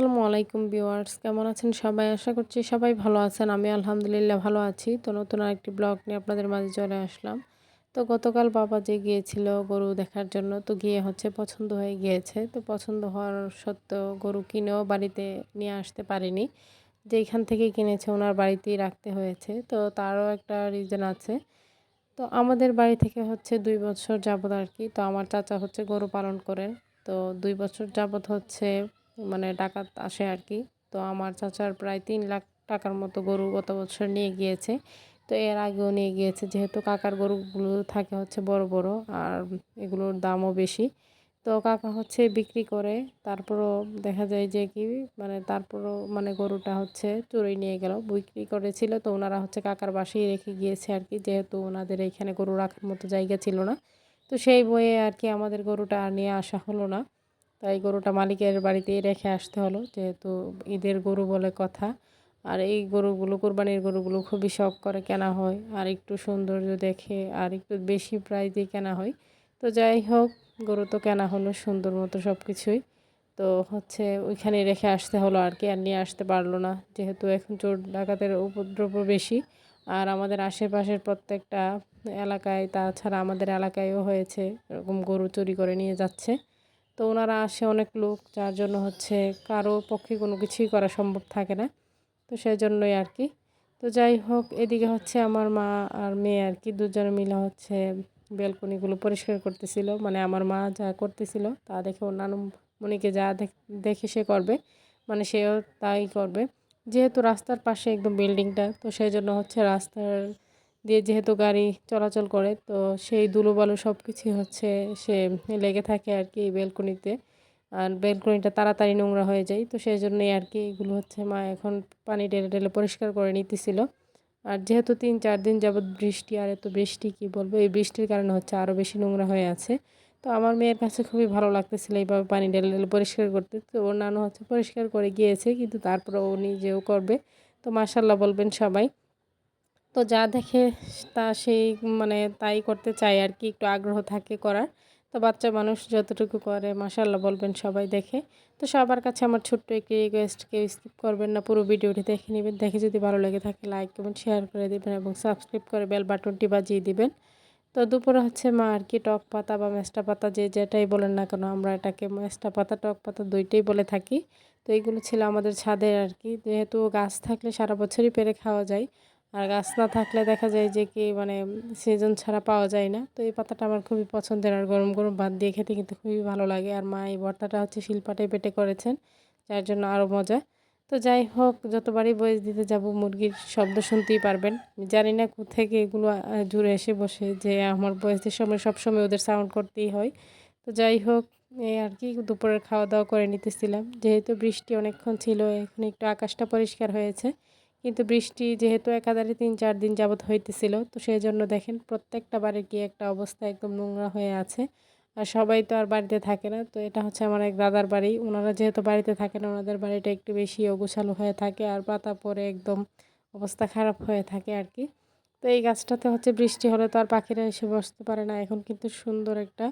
আসসালামু আলাইকুম ভিউয়ার্স, কেমন আছেন সবাই? আশা করছি সবাই ভালো আছেন। আমি আলহামদুলিল্লাহ ভালো আছি। তো নতুন আরেকটি ব্লগ নিয়ে আপনাদের মাঝে চলে আসলাম। তো গতকাল বাবা যে গিয়েছিল গরু দেখার জন্য, তো গিয়ে হচ্ছে পছন্দ হয়ে গিয়েছে। তো পছন্দ হওয়ার সত্ত্বেও গরু কিনেও বাড়িতে নিয়ে আসতে পারিনি। যেখান থেকে কিনেছে ওনার বাড়িতেই রাখতে হয়েছে। তো তারও একটা রিজন আছে। তো আমাদের বাড়ি থেকে হচ্ছে দুই বছর যাবত আর কি, তো আমার চাচা হচ্ছে গরু পালন করেন তো দুই বছর যাবত হচ্ছে মানে ডাকাত আসে আর কি। তো আমার চাচার প্রায় তিন লাখ টাকার মতো গরু গত বছর নিয়ে গিয়েছে। তো এর আগেও নিয়ে গিয়েছে। যেহেতু কাকার গরুগুলো থাকে হচ্ছে বড় বড় আর এগুলোর দামও বেশি। তো কাকা হচ্ছে বিক্রি করে, তারপরও দেখা যায় যে কি মানে তারপরও মানে গরুটা হচ্ছে চুরি নিয়ে গেল, বিক্রি করেছিল। তো ওনারা হচ্ছে কাকার বাসেই রেখে গিয়েছে আর কি। যেহেতু ওনাদের এইখানে গরু রাখার মতো জায়গা ছিল না, তো সেই বইয়ে আর কি আমাদের গরুটা আর নিয়ে আসা হলো না। তাই গরুটা মালিকের বাড়িতেই রেখে আসতে হলো, যেহেতু ঈদের গরু বলে কথা। আর এই গরুগুলো, কোরবানির গরুগুলো খুবই শখ করে কেনা হয়, আর একটু সৌন্দর্য দেখে, আর একটু বেশি প্রাইজে কেনা হয়। তো যাই হোক, গরু তো কেনা হলো সুন্দর মতো সব কিছুই তো হচ্ছে ওইখানে রেখে আসতে হলো আর কি, আর নিয়ে আসতে পারল না, যেহেতু এখন চোর ডাকাতের উপদ্রব বেশি। আর আমাদের আশেপাশের প্রত্যেকটা এলাকায়, তাছাড়া আমাদের এলাকায়ও হয়েছে, এরকম গরু চুরি করে নিয়ে যাচ্ছে। তো ওনারা আসে অনেক লোক, যার জন্য হচ্ছে কারও পক্ষে কোনো কিছুই করা সম্ভব থাকে না। তো সেই জন্যই আর কি। তো যাই হোক, এদিকে হচ্ছে আমার মা আর মেয়ে আর কি দুজনে মিলে হচ্ছে বেলকনিগুলো পরিষ্কার করতেছিল। মানে আমার মা যা করতেছিল তা দেখে ওর মনিকে যা দেখে সে করবে। মানে সেও তাই করবে। যেহেতু রাস্তার পাশে একদম বিল্ডিংটা, তো সেই জন্য হচ্ছে রাস্তার দিয়ে যেহেতু গাড়ি চলাচল করে, তো সেই বালু সব কিছুই হচ্ছে সে লেগে থাকে আর কি বেলকনিতে। আর বেলকনিটা তাড়াতাড়ি নোংরা হয়ে যায়, তো সেই জন্যই আর কি এগুলো হচ্ছে মা এখন পানি ঢেলে ঢেলে পরিষ্কার করে নিতেছিল। আর যেহেতু তিন চার দিন যাবৎ বৃষ্টি, আর এত বৃষ্টি কি বলব, এই বৃষ্টির কারণে হচ্ছে আরও বেশি নোংরা হয়ে আছে। তো আমার মেয়ের কাছে খুবই ভালো লাগতেছিল এইভাবে পানি ঢেলে ঢেলে পরিষ্কার করতে। তো ওর নানু হচ্ছে পরিষ্কার করে গিয়েছে, কিন্তু তারপরে ও নিজেও করবে। তো মাসাল্লাহ বলবেন সবাই। তো যা দেখে তা সেই মানে তাই করতে চায় আর কি, একটু আগ্রহ থাকে করার। তো বাচ্চা মানুষ যতটুকু করে মাসাল্লাহ বলবেন সবাই দেখে। তো সবার কাছে আমার ছোট্ট একটি রিকোয়েস্ট কেউ স্কিপ করবেন না, পুরো ভিডিওটি দেখে নেবেন। দেখে যদি ভালো লেগে থাকে লাইক কমেন্ট শেয়ার করে দেবেন এবং সাবস্ক্রাইব করে বেল বাটনটি বাজিয়ে দিবেন। তো দুপুরে হচ্ছে মা আর কি টক পাতা বা মেস্টা পাতা যে যেটাই বলেন না কেন, আমরা এটাকে মেস্টা পাতা, টক পাতা দুইটাই বলে থাকি। তো এইগুলো ছিল আমাদের ছাদের আর কি। যেহেতু গাছ থাকলে সারা বছরই পেরে খাওয়া যায়। আর গাছ না থাকলে দেখা যায় যে কি মানে সিজন ছাড়া পাওয়া যায় না। তো এই পাতাটা আমার খুবই পছন্দের আর গরম গরম ভাত দিয়ে খেতে কিন্তু খুবই ভালো লাগে। আর মা এই ভর্তাটা হচ্ছে শিলপাটে পেটে করেছেন, যার জন্য আরও মজা। তো যাই হোক, যতবারই বয়স দিতে যাব, মুরগির শব্দ শুনতেই পারবেন। জানি না থেকে এগুলো জুড়ে এসে বসে যে আমার বয়সের সময় সবসময় ওদের সাউন্ড করতেই হয়। তো যাই হোক এই আর কি দুপুরের খাওয়া দাওয়া করে নিতেছিলাম। যেহেতু বৃষ্টি অনেকক্ষণ ছিল, এখন একটু আকাশটা পরিষ্কার হয়েছে। কিন্তু বৃষ্টি যেহেতু একাধারে তিন, চার দিন যাবৎ হইতেছিল, তো সেই জন্য দেখেন প্রত্যেকটা বাড়ির গিয়ে একটা অবস্থা একদম নোংরা হয়ে আছে। আর সবাই তো আর বাড়িতে থাকে না, তো এটা হচ্ছে আমার এক দাদার বাড়ি। ওনারা যেহেতু বাড়িতে থাকে না, ওনাদের বাড়িটা একটু বেশি অগুছালো হয়ে থাকে আর পাতা পরে একদম অবস্থা খারাপ হয়ে থাকে আর কি। তো এই গাছটাতে হচ্ছে বৃষ্টি হলে তো আর পাখিরা এসে বসতে পারে না, এখন কিন্তু সুন্দর একটা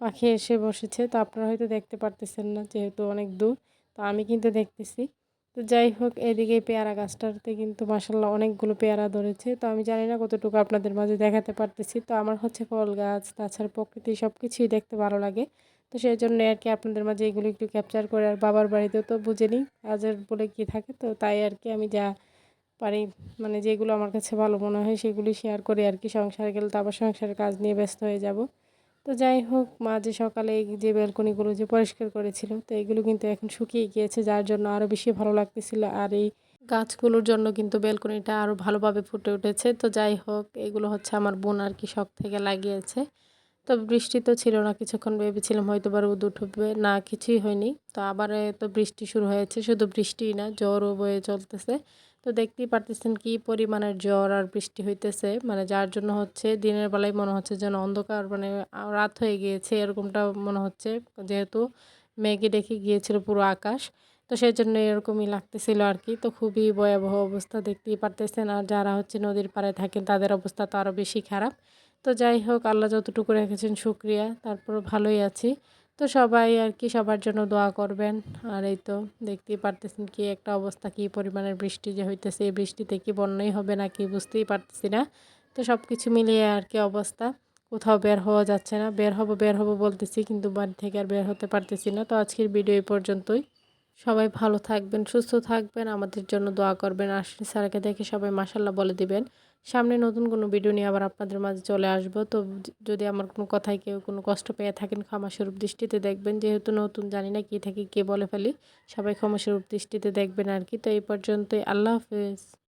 পাখি এসে বসেছে। তো আপনারা হয়তো দেখতে পারতেছেন না, যেহেতু অনেক দূর, তো আমি কিন্তু দেখতেছি। তো যাই হোক, এদিকে পেয়ারা গাছটাতে কিন্তু মাসাল্লাহ অনেকগুলো পেয়ারা ধরেছে। তো আমি জানি না কতটুকু আপনাদের মাঝে দেখাতে পারতেছি। তো আমার হচ্ছে ফল গাছ, তাছাড়া প্রকৃতি সব কিছুই দেখতে ভালো লাগে। তো সেই জন্য আর কি আপনাদের মাঝে এগুলো একটু ক্যাপচার করে আর বাবার বাড়িতেও তো বুঝে নিই কাজের বলে কি থাকে। তো তাই আর কি আমি যা পারি মানে যেগুলো আমার কাছে ভালো মনে হয় সেগুলি শেয়ার করি আর কি সংসারে গেলে তো আবার সংসারের কাজ নিয়ে ব্যস্ত হয়ে যাব। তো যাই হোক, মা যে সকালে যে ব্যালকনিগুলো যে পরিষ্কার করেছিল, তো এগুলো কিন্তু এখন শুকিয়ে গিয়েছে, যার জন্য আরও বেশি ভালো লাগতেছিল। আর এই গাছগুলোর জন্য কিন্তু ব্যালকনিটা আরও ভালোভাবে ফুটে উঠেছে। তো যাই হোক, এগুলো হচ্ছে আমার বোন আর কি শখ থেকে লাগিয়েছে। তো বৃষ্টি তো ছিল না, কিছুক্ষণ ভেবেছিলাম হয়তো বা রোদ উঠবে, না কিছুই হয়নি। তো আবার তো বৃষ্টি শুরু হয়েছে, শুধু বৃষ্টিই না, জ্বরও বয়ে চলতেছে। তো দেখতেই পারতেছেন কি পরিমাণের জ্বর আর বৃষ্টি হইতেছে। মানে যার জন্য হচ্ছে দিনের বেলায় মনে হচ্ছে যেন অন্ধকার মানে রাত হয়ে গিয়েছে, এরকমটা মনে হচ্ছে। যেহেতু মেঘে ডেকে গিয়েছিল পুরো আকাশ, তো সেই জন্য এরকমই লাগতেছিল আর কি। তো খুবই ভয়াবহ অবস্থা দেখতেই পারতেছেন। আর যারা হচ্ছে নদীর পাড়ে থাকেন, তাদের অবস্থা তো আরও বেশি খারাপ। তো যাই হোক, আল্লাহ যতটুকু রেখেছেন, শুক্রিয়া। তারপর ভালোই আছি। তো সবাই আর কি সবার জন্য দোয়া করবেন। আর এই তো দেখতেই পারতেছেন কি একটা অবস্থা, কি পরিমাণের বৃষ্টি যে হইতেছে, এই বৃষ্টিতে কি বন্যাই হবে না কি বুঝতেই পারতেছি না। তো সব কিছু মিলিয়ে আর কি অবস্থা। কোথাও বের হওয়া যাচ্ছে না। বের হব বের হব বলতেছি, কিন্তু বাড়ি থেকে আর বের হতে পারতেছি না। তো আজকের ভিডিও এই পর্যন্তই। সবাই ভালো থাকবেন, সুস্থ থাকবেন, আমাদের জন্য দোয়া করবেন। আশিস স্যারকে দেখে সবাই মাসাল্লাহ বলে দিবেন। সামনে নতুন কোনো ভিডিও নিয়ে আবার আপনাদের মাঝে চলে আসব। তো যদি আমার কোনো কথায় কেউ কোনো কষ্ট পেয়ে থাকেন ক্ষমাস্বরূপ দৃষ্টিতে দেখবেন। যেহেতু নতুন জানি না কী থাকি, কে বলে ফেলি, সবাই ক্ষমাস্বরূপ দৃষ্টিতে দেখবেন আর কি। তো এই পর্যন্তই, আল্লাহ হাফেজ।